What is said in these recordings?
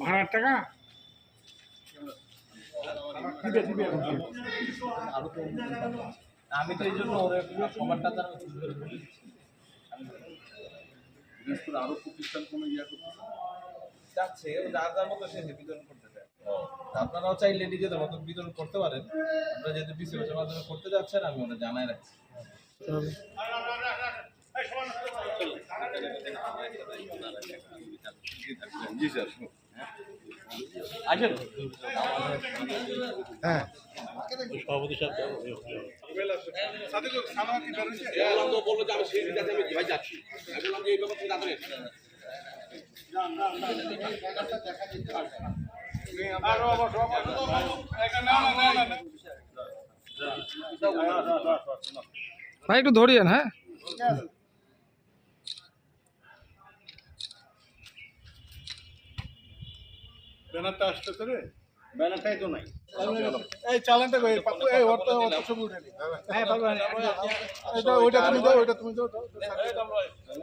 ভাড়ার টাকা? আমি তো এই জন্য ওর সবারটা তার আরও প্রতিষ্ঠান কোনো ইয়া যাচ্ছে যার যার মতো সে বিতরণ করতে চায়। আপনারাও চাইলে নিজেদের মতো বিতরণ করতে পারেন। আপনারা যেহেতু বিসিএসের মাধ্যমে করতে যাচ্ছেন আমি ওটা জানাই রাখছি। জি স্যার আসেন। হ্যাঁ। বলল যে আমি সেই দিকে আমি ভাই যাচ্ছি আমি বললাম যে এই ব্যাপার তাড়াতাড়ি ভাই একটু ধরিয়েন হ্যাঁ? ব্যানারটা আসতেছে রে ব্যানারটাই তো নাই এই চালানটা কই পাপু এই ওর তো ওর তো ছবি উঠে নি হ্যাঁ পাপু এটা ওইটা তুমি দাও ওইটা তুমি দাও।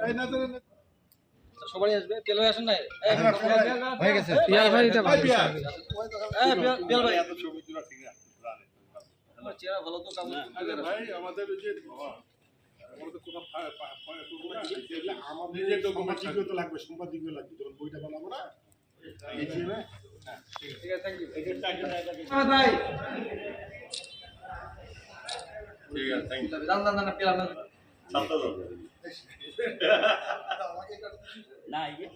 এই না তো সবাই আসবে তেল হয়ে আসেন না হয়ে গেছে পিয়াল ভাই এটা ভালো। বেল ভাই এত ছবি তুলা ঠিক আছে আমার চেহারা ভালো তো কাম ভাই আমাদের যে আমাদের যে ডকুমেন্ট তো লাগবে সম্পাদিকও লাগবে যখন বইটা বানাবো না এই যে না, ঠিক আছে থ্যাংক ইউ ঠিক আছে থ্যাংক ইউ দান দান দান পেলাম না না এই যে